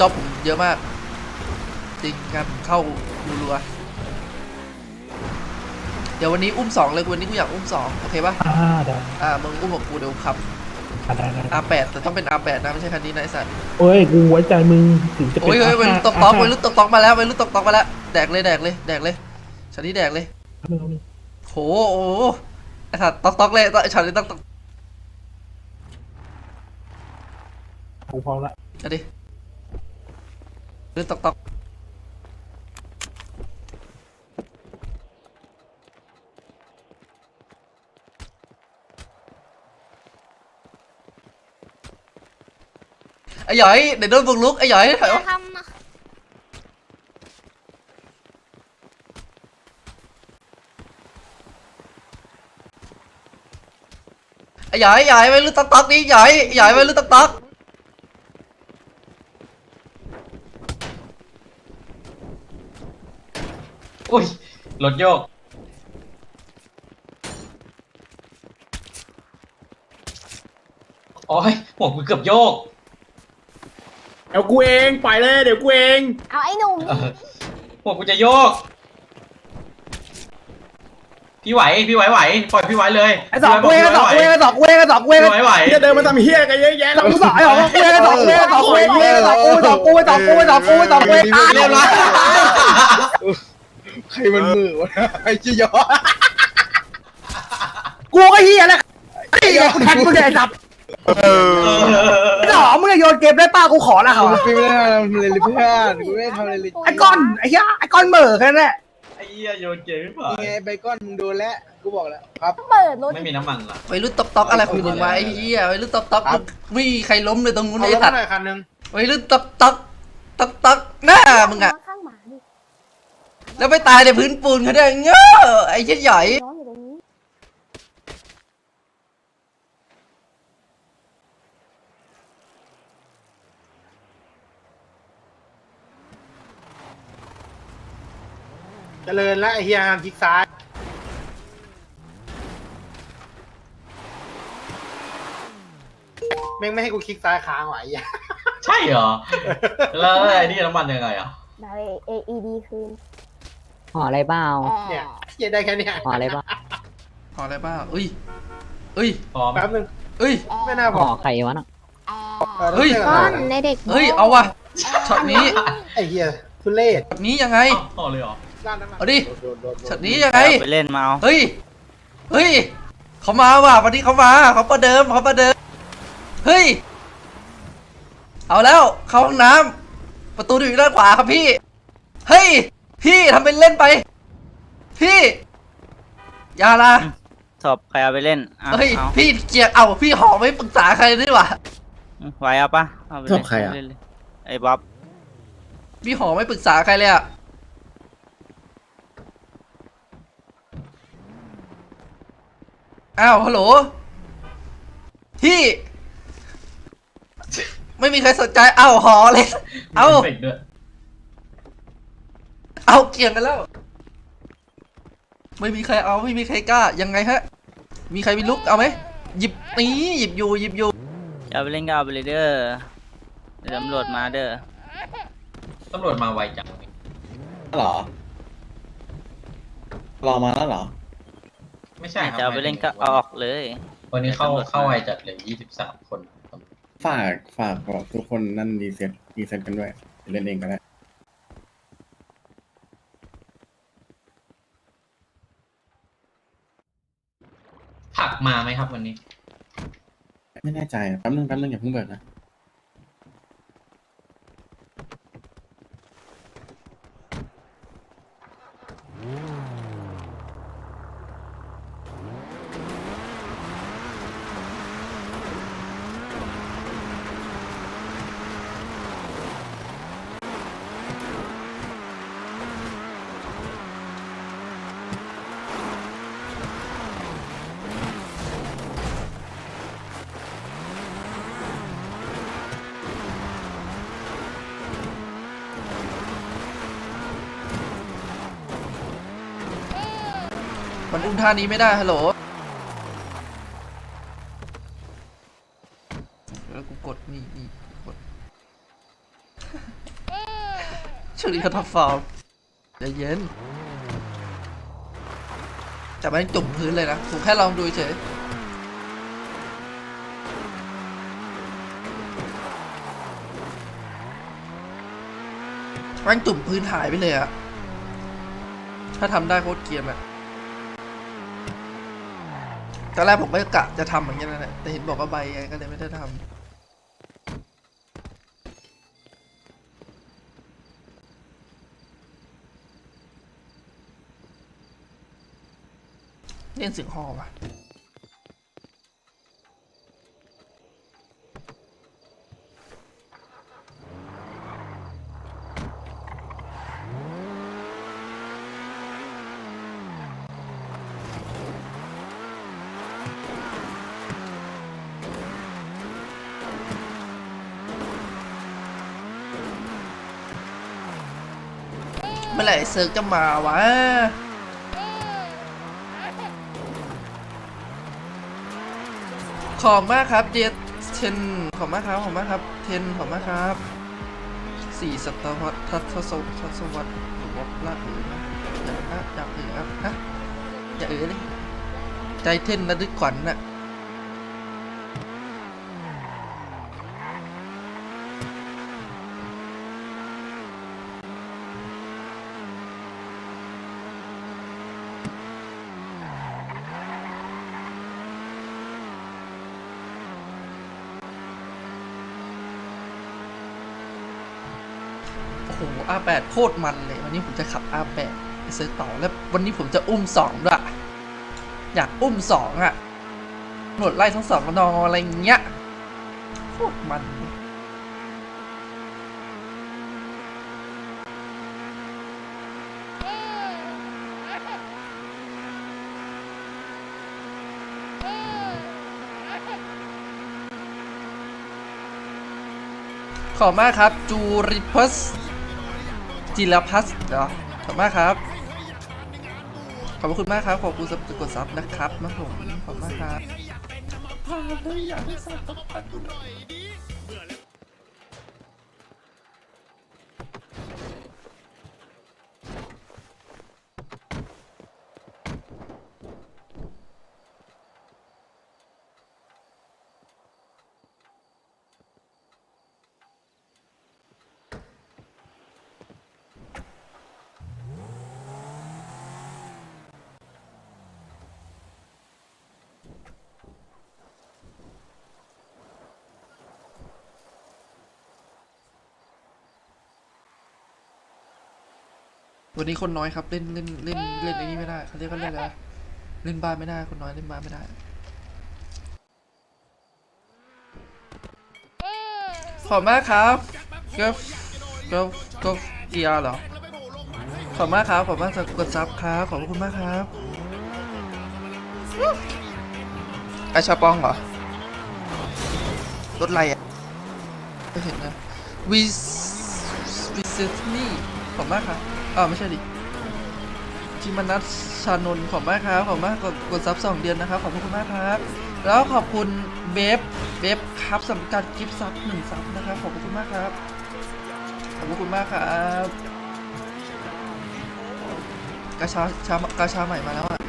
จอบผมเยอะมาก จริงครับเข้ารัวๆเดี๋ยววันนี้อุ้มสองเลยวันนี้กูอยากอุ้มสองโอเคปะอ่าได้อ่ามึงอุ้มกับกูเดี๋ยวขับ อ่าได้ได้ R8 แต่ต้องเป็น R8 นะไม่ใช่คันนี้นะไอ้สัตว์โอ้ยกูไว้ใจมึงถึงจะเป็นโอ้ยเฮ้ยวัยรุ่นตกตอกวัยรุ่นตกตอกมาแล้ววัยรุ่นตกตอกมาแล้วแดกเลยแดกเลยแดกเลยช็อตนี้แดกเลยมึงเอามึงโหโอ้โหไอ้สัตว์ตอกตอกเลยตอกช็อตนี้ต้องตอกกูพร้อมละเอาดิ cứ tóc tóc. Ấy giỏi để đối vương luôn ấy giỏi dạ, phải không? ấy giỏi giỏi mày lướt tóc tóc đi giỏi giỏi mày lướt tóc tóc. วัยรุ่นตอกตอกไอ้หยอยเดี๋ยวโดนบุกลุกไอ้หยอยถอยจะวะทำอะไอ้หยอยหยอยวัยรุ่นตอกตอกนี่หยอยหยอยวัยรุ่นตอกตอกอุ้ยรถโยก โอ้ยหัวกูเกือบโยก เดี๋ยวกูเองปล่อยเลยเดี๋ยวกูเองเอาไอ้หนุ่มเออหัวกูจะโยก พี่ไหว พี่ไหวไหว ปล่อยพี่ไหวเลยไอ้สองกูเองไอ้สองกูเองไอ้สองกูเองไอ้สองกูเองพี่ไหวไหวเฮียเดินมาทำเฮียกันเยอะแยะสองกูสองไอ้สองกูเองไอ้สองกูเองไอ้สองกูเองไอ้สองกูสองกูสองกูสองกูสองกูตายเรียบร้อย ใครมันมือวะไอ้ชิยอกูก็เฮียแล้วไอ้เหี้ยกูแทงกูเลยไอ้สับไอ้สองมึงจะโยนเกมได้ป้ากูขอละเขากูไม่ได้ทำเลยเพื่อนกูไม่ได้ทำอะไรเลยไอ้ก้อนไอ้เหี้ยไอ้ก้อนเหม่อแค่นั้นแหละไอ้เหี้ยโยนเกมไม่ผ่านี่ไงไบคอนมึงโดนแล้วกูบอกแล้วครับเปิดรถไม่มีน้ำมันเหรอวัยรุ่นตอกตอกอะไรของมึงวะไอ้เหี้ยวัยรุ่นตอกตอกครับไม่มีใครล้มเลยตรงนู้นเอาไอ้รถสัตว์หน่อยคันนึงวัยรุ่นตอกตอกตอกตอกหน้ามึงอะข้างหมาดิ แล้วไปตายในพื้นปูนเขาได้เงอไอ้เชี่ยใหญ่น้องอยู่ตรงนี้เจริญแล้วไอ้เฮียห้ามคลิกซ้ายแม่งไม่ให้กูคลิกซ้ายค้างไหวะไอ้เหี้ยใช่เหรอ แล้วไอ้นี่น้ำมันยังไงอะ ได้ AED คืนห่ ออะไรเปล่าเนี่ยเฮียได้แค่เนี้ยห่ออะไรเปล่าพออะไรบ้าเอ้ยเอ้ย พร้อม แป๊บนึงเอ้ย ไม่น่าพห่ออไข่วะน่ะออเฮ้ย ก้อนในเด็กเฮ้ย เอาว่ะช็อตนี้ไอ้เฮียทุเรศช็อตนี้ยังไงอ้าวพอเลยเหรอด้านน้ำมันเอาดิ โดนโดนโดนช็อตนี้ยังไง ไปเล่นมาเอา เฮ้ย เฮ้ย เขามาว่ะ วันนี้เขามา เขาประเดิมเขาประเดิม เฮ้ย เอาแล้ว เข้าห้องน้ำประตูอยู่ด้านขวาครับพี่ เฮ้ย พี่ทำเป็นเล่นไป พี่อย่าละสอบใครเอาไปเล่นอะเฮ้ยเอาพี่เจียกเอาพี่หอไม่ปรึกษาใครด้วยวะไหวเอาปะเอาไปเล่นสอบใครอะ เล่นเลยไอ้บ๊อบพี่หอไม่ปรึกษาใครเลยอะอ้าวฮัลโหลพี่ไม่มีใครสนใจเอ้าหอเลยเอามีฟฟกต์ด้วย เอาเกี่ยงกันแล้ว ไม่มีใครเอาไม่มีใครกล้ายังไงฮะ มีใครมีลุกเอาไหมหยิบนี้หยิบอยู่หยิบอยู่จะเอาไปเล่นก็เอาไปเลยเด้อเดี๋ยวตำรวจมาเด้อตำรวจมาไวจังหรอ รอมาแล้วเหรอ ไม่ใช่ครับจะเอาไปเล่นก็เอาออกเลย วันนี้เข้าตำรวจมาเข้าไวจัดเลยยี่สิบสามคน ฝากฝากบอกทุกคนนั่นรีเซ็ตรีเซ็ตกันด้วยเล่นเองก็ได้ ผักมาไหม ครับวันนี้ ไม่แน่ใจอะแป๊บนึงแป๊บนึงอย่าเพิ่งเบิกนะ มันอุ้มท่านี้ไม่ได้ฮัลโหลแล้วกูกดนี่นี่กดช่วงนี้เขาท็อปฟอร์มใจเย็น แต่มันจุ่มพื้นเลยนะผมแค่ลองดูเฉยมันจุ่มพื้นหายไปเลยอะถ้าทำได้โคตรเกรียนอะ ตอนแรกผมก็กะจะทำเหมือนกันนั่นแหละแต่เห็นบอกว่าใบไงก็เลยไม่ได้ทำเล่นเสียงฮอว่ะ มื่อไหร่เซิร์กจะมาวะขอบมากครับเจเทนขอบมากครับขอบมากครับ เทนขอบมากครับสี่ศตวรรษทัศศวทศวรรษหรือว่าลากเอือนะอย่านะอย่าเอือครับฮะอย่าเอือเลยใจเทนระลึกขวัญน่ะ ห R8 โคตรมันเลย วันนี้ผมจะขับ R8 ไปซื้อต่อแล้ววันนี้ผมจะอุ้มสองด้วยอยากอุ้มสองอะหนวดไล่ทั้งสองนออะไรเงี้ยโคตรมันขอบมากครับ จูริพัส จิรพัสเหรอขอบมากครับ ขอบคุณมากครับ ขอบคุณสับกดซับนะครับมาผมขอบมากครับพาเลยอยากให้ซับต้องปัดดูหน่อย วันนี้คนน้อยครับ เล่นเล่นเล่นเล่นอ้นี่ไม่ได้เขาเรียกว่าเล่นอะไรเล่นบ้านไม่ได้คนน้อยเล่นบ้านไม่ได้ขอบมากครับก็ก็ก็เกียร์เหรอขอบมากครับขอบมากสำหรับกดซับครับขอบคุณมากครับไอชาปองเหรอรถอะไรอะไม่เห็นนะวิสวิสนี่ขอบมากครับ อ่าไม่ใช่ดิจิมนัทชานนขอบมากครับขอบมากกดกดซับสองเดือนนะครับขอบคุณมากครับ แล้วขอบคุณเบฟเบฟครับสำหรับการกิฟต์ซับหนึ่งซับนะครับขอบคุณมากครับขอบคุณมากครับกาชาชากาชาใหม่มาแล้วอะ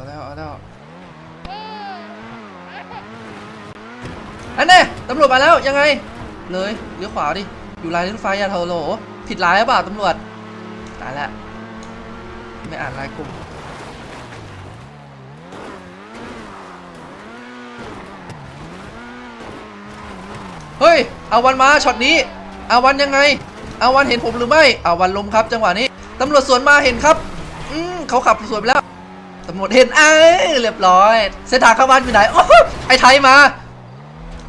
เอาแล้วเอาแล้วอันเน่ตำรวจมาแล้วยังไง เลยเลี้ยวขวาดิอยู่ลายรถไฟอะโทโหลผิดลายหรือเปล่าตำรวจตายแล้วไม่อ่านลายกลุ่มเฮ้ยอาวันมาช็อตนี้อาวันยังไงอาวันเห็นผมหรือไม่อาวันลมครับจังหวะนี้ตำรวจสวนมาเห็นครับ อืมเขาขับสวนไปแล้วำรวจเห็นเอ้ยเรียบร้อย เส้นทางเข้าบ้านอยู่ไหนโอ้ไอ้ไทยมา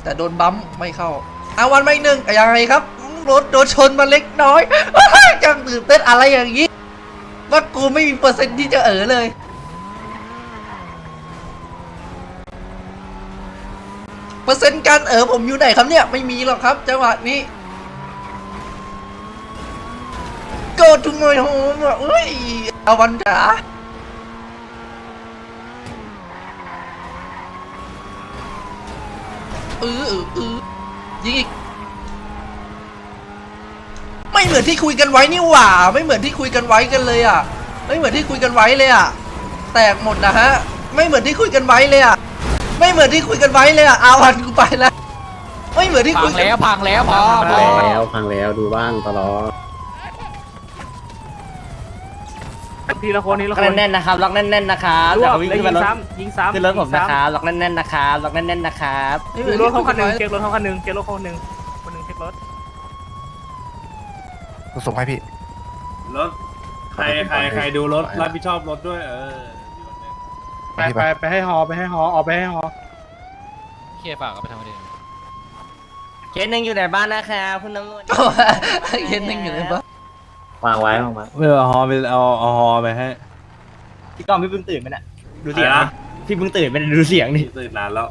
แต่โดนบัมไม่เข้าอาวันไม่หนึ่งยังไงครับ รถโดนชนมาเล็กน้อยยังตื่นเต้นอะไรอย่างนี้ ว่ากูไม่มีเปอร์เซ็นต์ที่จะเออเลย เปอร์เซ็นต์การเออผมอยู่ไหนครับเนี่ย ไม่มีหรอกครับจังหวะนี้ go to my home อะเอ้ยอาวันจ๋า ออเออเออยิงอีก ไม่เหมือนที่คุยกันไว้นี่หว่า ไม่เหมือนที่คุยกันไว้กันเลยอะ ไม่เหมือนที่คุยกันไว้เลยอะ แตกหมดนะฮะ ไม่เหมือนที่คุยกันไว้เลยอะ ไม่เหมือนที่คุยกันไว้เลยอะอาวันกูไปแล้ว ไม่เหมือนที่คุยกันพังแล้วพอพังแล้วพังแล้วดูบ้างตลอด ทีละคนทีละล็อกคนแน่นๆนะครับล็อกแน่นๆนะครับรเดี๋วยวบวิ่งแล้วขึ้นยิมางรถซ้ำยิงซ้ำขึ้นรถผมยิงนะคซ้ำรับล็อกแน่นๆนะครับล็อกแน่นๆนะครับไม่เหมืดูอนรถที่เขาคันหนึ่งคุยเช็กัคนรถเขาคันหนึ่งเช็ครถเขาคันหนึ่งคนหนึ่งเช็ครถส่งให้พี่ รถใครใครใครดูรถรับผิดชอบรถด้วยเออไปไปไปให้ฮอไปให้ฮอออกไปให้ฮอเคลียร์ฝากเอาไปทำอะไรเคสหนึ่งอยู่ในบ้านนะครับคุณตำรวจเย็นนึงอยู่เลยปะ วางไว้วางไว้เออฮอไปเอาเอาฮอไปให้พี่กอมพี่เพิ่งตื่นไหมน่ะดูเสียงอะไรดินะพี่เพิ่งตื่นไหมน่ะดูเสียงดิตื่นนานแล้ว